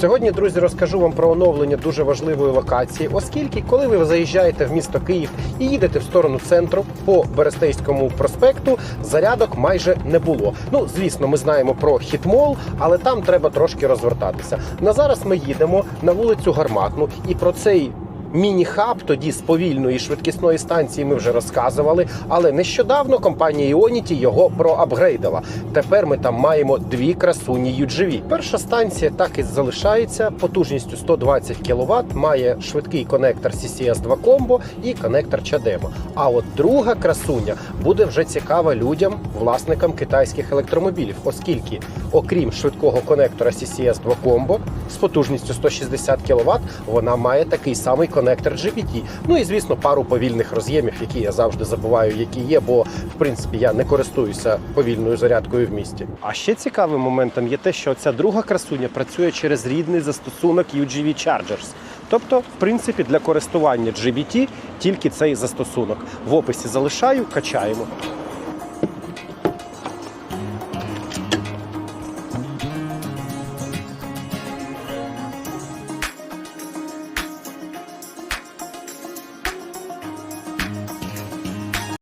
Сьогодні, друзі, розкажу вам про оновлення дуже важливої локації, оскільки, коли ви заїжджаєте в місто Київ і їдете в сторону центру по Берестейському проспекту, зарядок майже не було. Ну, звісно, ми знаємо про хітмол, але там треба трошки розвертатися. На зараз ми їдемо на вулицю Гарматну, і про цей. Міні-хаб тоді з повільної швидкісної станції ми вже розказували, але нещодавно компанія Ionity його проапгрейдила. Тепер ми там маємо дві красуні UGV. Перша станція так і залишається потужністю 120 кВт, має швидкий конектор CCS 2 Combo і конектор CHAdeMO. А от друга красуня буде вже цікава людям, власникам китайських електромобілів, оскільки, окрім швидкого конектора CCS 2 Combo з потужністю 160 кВт, вона має такий самий конектор GPT. Ну і звісно, пару повільних роз'ємів, які я завжди забуваю, які є, бо в принципі я не користуюся повільною зарядкою в місті. А ще цікавим моментом є те, що ця друга красуня працює через рідний застосунок UGV Chargers. Тобто, в принципі, для користування GBT тільки цей застосунок. В описі залишаю, качаємо.